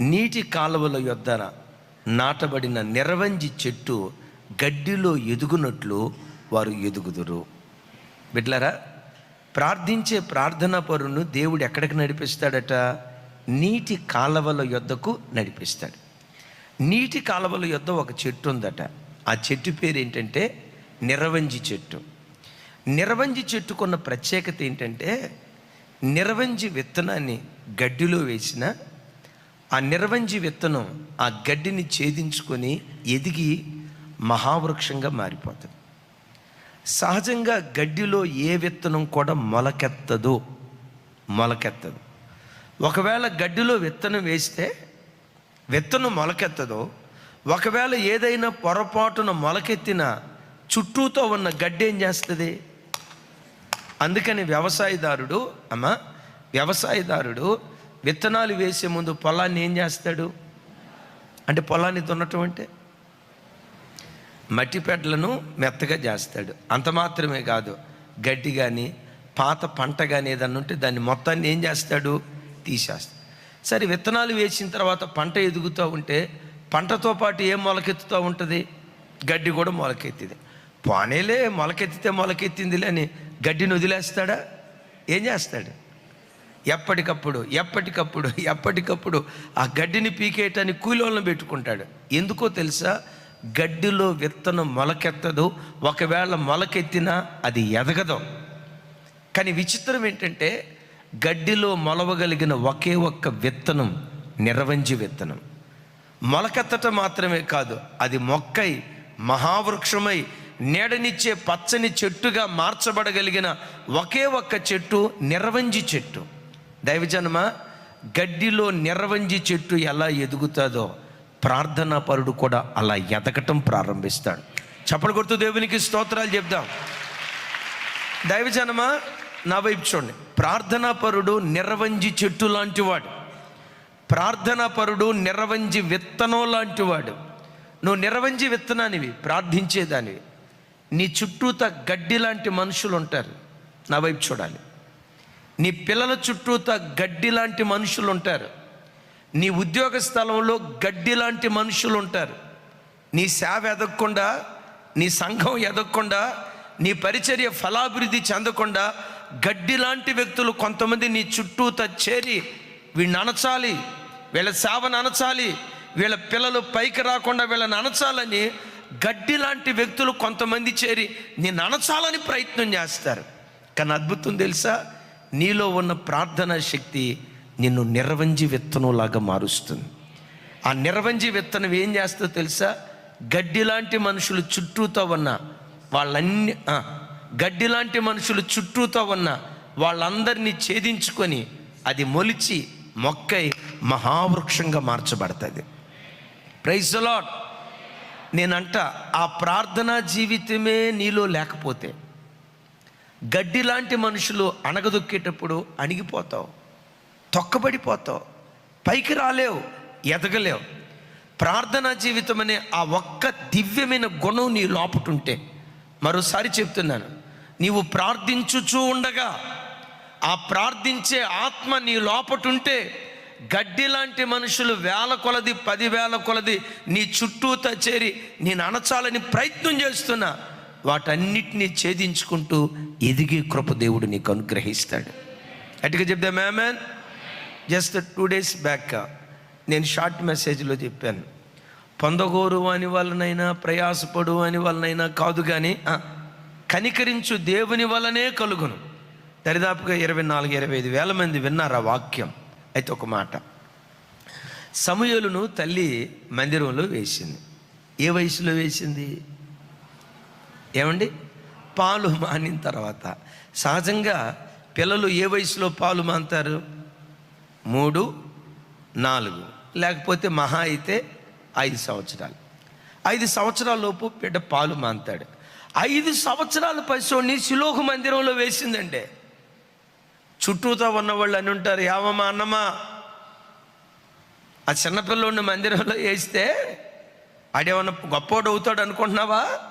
నీటి కాలువల యొద్దన నాటబడిన నిరవంజి చెట్టు గడ్డిలో ఎదుగునట్లు వారు ఎదుగుదురు. బిడ్లరా ప్రార్థించే ప్రార్థన పరును దేవుడు ఎక్కడికి నడిపిస్తాడట? నీటి కాలవల యొద్దకు నడిపిస్తాడు. నీటి కాలవల యొద్ద ఒక చెట్టు ఉందట. ఆ చెట్టు పేరు ఏంటంటే నిరవంజి చెట్టు. నిరవంజి చెట్టుకున్న ప్రత్యేకత ఏంటంటే నిరవంజి విత్తనాన్ని గడ్డిలో వేసిన ఆ నిర్వంజి విత్తనం ఆ గడ్డిని ఛేదించుకొని ఎదిగి మహావృక్షంగా మారిపోతుంది. సహజంగా గడ్డిలో ఏ విత్తనం కూడా మొలకెత్తదు. మొలకెత్తదు. ఒకవేళ గడ్డిలో విత్తనం వేస్తే విత్తనం మొలకెత్తదో. ఒకవేళ ఏదైనా పొరపాటున మొలకెత్తిన చుట్టూతో ఉన్న గడ్డి ఏం చేస్తుంది? అందుకని వ్యవసాయదారుడు అమ్మ వ్యవసాయదారుడు విత్తనాలు వేసే ముందు పొలాన్ని ఏం చేస్తాడు? అంటే పొలాన్ని దున్నటం అంటే? మట్టి పెడ్లను మెత్తగా చేస్తాడు. అంత మాత్రమే కాదు. గడ్డి కానీ పాత పంట కానీ ఏదన్నా ఉంటే దాన్ని మొత్తాన్ని ఏం చేస్తాడు? తీసేస్తాడు. సరే విత్తనాలు వేసిన తర్వాత పంట ఎదుగుతూ ఉంటే పంటతో పాటు ఏం మొలకెత్తుతూ ఉంటుంది? గడ్డి కూడా మొలకెత్తింది. పోనేలే మొలకెత్తితే మొలకెత్తిందిలే అని గడ్డిని వదిలేస్తాడా? ఏం చేస్తాడు? ఎప్పటికప్పుడు ఎప్పటికప్పుడు ఎప్పటికప్పుడు ఆ గడ్డిని పీకేయటానికి కూలోళ్ళని పెట్టుకుంటాడు. ఎందుకో తెలుసా? గడ్డిలో విత్తనం మొలకెత్తదు. ఒకవేళ మొలకెత్తినా అది ఎదగదు. కానీ విచిత్రం ఏంటంటే గడ్డిలో మొలవగలిగిన ఒకే ఒక్క విత్తనం నిరవంజి విత్తనం. మొలకెత్తటం మాత్రమే కాదు అది మొక్కై మహావృక్షమై నీడనిచ్చే పచ్చని చెట్టుగా మార్చబడగలిగిన ఒకే ఒక్క చెట్టు నిరవంజి చెట్టు. దైవజనమ గడ్డిలో నిర్వంజి చెట్టు ఎలా ఎదుగుతుందో ప్రార్థనా పరుడు కూడా అలా ఎదగటం ప్రారంభిస్తాడు. చప్పలు కొడుతూ దేవునికి స్తోత్రాలు చెప్దాం. దైవజనమ నా వైపు చూడండి. ప్రార్థనా పరుడు నిర్వంజి చెట్టు లాంటివాడు. ప్రార్థనా పరుడు నిరవంజి విత్తనం లాంటివాడు. నువ్వు నిరవంజి విత్తనానివి ప్రార్థించేదానివి. నీ చుట్టూత గడ్డి లాంటి మనుషులు ఉంటారు. నా వైపు చూడాలి. నీ పిల్లల చుట్టూత గడ్డి లాంటి మనుషులు ఉంటారు నీ ఉద్యోగ స్థలంలో గడ్డి లాంటి మనుషులు ఉంటారు నీ సేవ ఎదగకుండా నీ సంఘం ఎదగకుండా నీ పరిచర్య ఫలాభివృద్ధి చెందకుండా గడ్డి లాంటి వ్యక్తులు కొంతమంది నీ చుట్టూత చేరి వీడిని అనచాలి వీళ్ళ సేవను అనచాలి వీళ్ళ పిల్లలు పైకి రాకుండా వీళ్ళని అనచాలని గడ్డి లాంటి వ్యక్తులు కొంతమంది చేరి నేను అనచాలని ప్రయత్నం చేస్తారు. కానీ అద్భుతం తెలుసా? నీలో ఉన్న ప్రార్థనా శక్తి నిన్ను నిర్వంజి విత్తనంలాగా మారుస్తుంది. ఆ నిర్వంజి విత్తనం ఏం చేస్తుందో తెలుసా? గడ్డి లాంటి మనుషులు చుట్టూతో ఉన్న వాళ్ళన్ని గడ్డి లాంటి మనుషులు చుట్టూతో ఉన్న వాళ్ళందరినీ ఛేదించుకొని అది మొలిచి మొక్కై మహావృక్షంగా మార్చబడుతుంది. ప్రైజ్ లాట్ నేనంట ఆ ప్రార్థనా జీవితమే నీలో లేకపోతే గడ్డి లాంటి మనుషులు అణగదొక్కేటప్పుడు అణిగిపోతావు తొక్కబడిపోతావు పైకి రాలేవు ఎదగలేవు. ప్రార్థనా జీవితం అనే ఆ ఒక్క దివ్యమైన గుణం నీ లోపటుంటే మరోసారి చెప్తున్నాను నీవు ప్రార్థించుచూ ఉండగా ఆ ప్రార్థించే ఆత్మ నీ లోపటుంటే గడ్డి లాంటి మనుషులు వేల కొలది పదివేల కొలది నీ చుట్టూత చేరి నేను అణచాలని ప్రయత్నం చేస్తున్నా. వాటన్నిటినీ ఛేదించుకుంటూ ఎదిగే కృప దేవుడు నీకు అనుగ్రహిస్తాడు. అటుగా చెప్దా మ్యామెన్ జస్ట్ టూ డేస్ బ్యాక్ నేను షార్ట్ మెసేజ్లో చెప్పాను. పొందగోరు అని వలనైనా ప్రయాసపడు అని వలనైనా కాదు కానీ కనికరించు దేవుని వలనే కలుగును. దరిదాపుగా ఇరవై నాలుగు ఇరవై ఐదు వేల మంది విన్నారు ఆ వాక్యం? అయితే ఒక మాట. సమూహలను తల్లి మందిరంలో వేసింది. ఏ వయసులో వేసింది? ఏమండి? పాలు మానిన తర్వాత. సహజంగా పిల్లలు ఏ వయసులో పాలు మాంతారు? మూడు నాలుగు. లేకపోతే మహా అయితే ఐదు సంవత్సరాలు. ఐదు సంవత్సరాలలోపు బిడ్డ పాలు మాంతాడు. ఐదు సంవత్సరాల పశువుని శిలోహ మందిరంలో వేసిందండి చుట్టూతో ఉన్న వాళ్ళు అని ఉంటారు. ఏమమ్మా అన్నమా ఆ చిన్నపిల్లోడిని మందిరంలో వేస్తే ఆడేమన్నా గొప్పోడు అవుతాడు అనుకుంటున్నావా?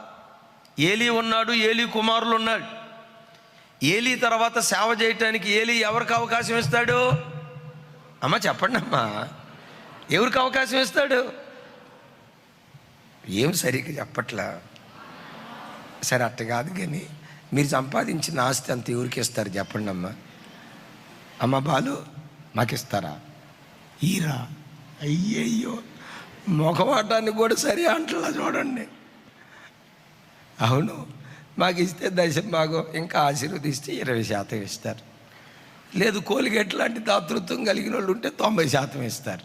ఏలీ ఉన్నాడు ఏలీ కుమారులు ఉన్నాడు. ఏలీ తర్వాత సేవ చేయటానికి ఏలీ ఎవరికి అవకాశం ఇస్తాడు? అమ్మ చెప్పండి అమ్మా ఎవరికి అవకాశం ఇస్తాడు? ఏం సరిగ్గా చెప్పట్లా? సరే అట్ట కాదు కానీ మీరు సంపాదించిన ఆస్తి అంత ఎవరికి ఇస్తారు చెప్పండి అమ్మా అమ్మ బాలు మాకు ఇస్తారా ఈరా. అయ్యయ్యో ముఖమాటాన్ని కూడా సరే అంటలా చూడండి. అవును. మాకు ఇస్తే దశ భాగం ఇంకా ఆశీర్వదిస్తే ఇరవై శాతం ఇస్తారు. లేదు కోలిగేట్ లాంటి దాతృత్వం కలిగిన వాళ్ళు ఉంటే తొంభై శాతం ఇస్తారు.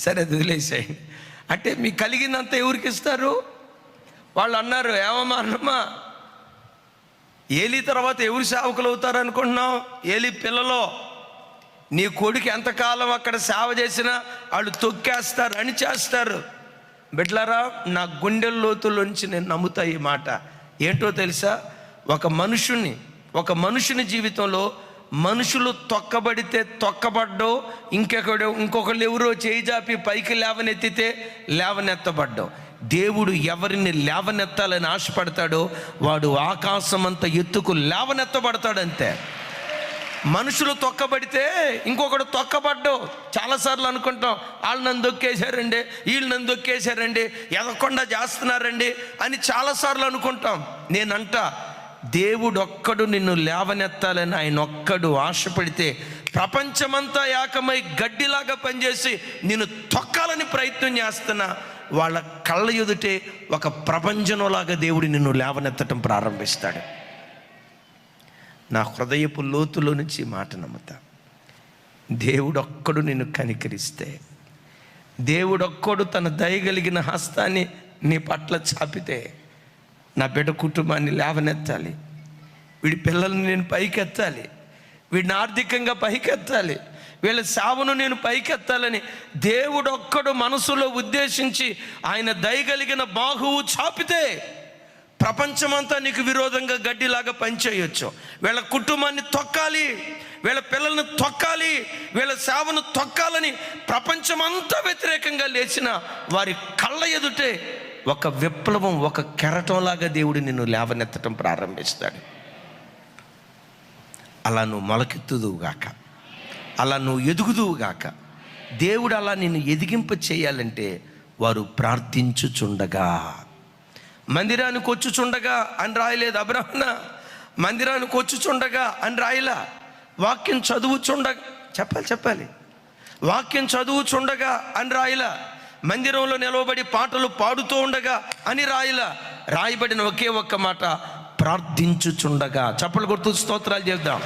సరే అది వదిలేసేయండి. అంటే మీకు కలిగినంత ఎవరికి ఇస్తారు వాళ్ళు అన్నారు ఏమమ్మా అన్నమ్మా ఏలి తర్వాత ఎవరు సేవకులు అవుతారు అనుకుంటున్నావు? ఏలి పిల్లలో నీ కొడుకు ఎంతకాలం అక్కడ సేవ చేసినా వాళ్ళు తొక్కేస్తారు అని చేస్తారు బిడ్లారా నా గుండెల లోతులోంచి నేను నమ్ముతా ఈ మాట. ఏంటో తెలుసా? ఒక మనుషుని ఒక మనుషుని జీవితంలో మనుషులు తొక్కబడితే తొక్కబడ్డో ఇంకెక్కడో ఇంకొకళ్ళు ఎవరో చేయిజాపి పైకి లేవనెత్తితే లేవనెత్తబడ్డో. దేవుడు ఎవరిని లేవనెత్తాలని ఆశపడతాడో వాడు ఆకాశం అంత ఎత్తుకు లేవనెత్తబడతాడంతే. మనుషులు తొక్కబడితే ఇంకొకడు తొక్కబడ్డు. చాలాసార్లు అనుకుంటాం వాళ్ళు నన్ను దొక్కేశారండి వీళ్ళు నన్ను దొక్కేశారండి ఎదగకుండా చేస్తున్నారండి అని చాలాసార్లు అనుకుంటాం. నేనంట దేవుడు ఒక్కడు నిన్ను లేవనెత్తాలని ఆయన ఒక్కడు ఆశపడితే ప్రపంచమంతా ఏకమై గడ్డిలాగా పనిచేసి నిన్ను తొక్కాలని ప్రయత్నం చేస్తున్నా వాళ్ళ కళ్ళ ఎదుటే ఒక ప్రపంచంలాగా దేవుడు నిన్ను లేవనెత్తటం ప్రారంభిస్తాడు. నా హృదయపు లోతులో నుంచి మాట నమ్ముతా. దేవుడొక్కడు నిన్ను కనికరిస్తే దేవుడొక్కడు తన దయగలిగిన హస్తాన్ని నీ పట్ల చాపితే నా బిడ్డ కుటుంబాన్ని లేవనెత్తాలి. వీడి పిల్లల్ని నేను పైకెత్తాలి. వీడిని ఆర్థికంగా పైకెత్తాలి. వీళ్ళ సేవను నేను పైకెత్తాలని దేవుడొక్కడు మనసులో ఉద్దేశించి ఆయన దయగలిగిన బాహువు చాపితే ప్రపంచమంతా నీకు విరోధంగా గడ్డిలాగా పనిచేయొచ్చు. వీళ్ళ కుటుంబాన్ని తొక్కాలి వీళ్ళ పిల్లల్ని తొక్కాలి వీళ్ళ సేవను తొక్కాలని ప్రపంచమంతా వ్యతిరేకంగా లేచిన వారి కళ్ళ ఎదుటే ఒక విప్లవం ఒక కెరటంలాగా దేవుడు నిన్ను లేవనెత్తటం ప్రారంభిస్తాడు. అలా నువ్వు మొలకెత్తుదువుగాక అలా నువ్వు ఎదుగుదువుగాక దేవుడు అలా నిన్ను ఎదిగింప చేయాలంటే వారు ప్రార్థించుచుండగా. మందిరానికి వచ్చుచుండగా అని రాయలేదు అబ్రహ్మణ మందిరానికి వచ్చుచుండగా అని రాయలా. వాక్యం చదువుచుండ చెప్పాలి చెప్పాలి. వాక్యం చదువుచుండగా అని రాయలా. మందిరంలో నిలవబడి పాటలు పాడుతూ ఉండగా అని రాయలా. రాయబడిన ఒకే ఒక్క మాట ప్రార్థించుచుండగా. చప్పలు గుర్తు స్తోత్రాలు చేద్దాం.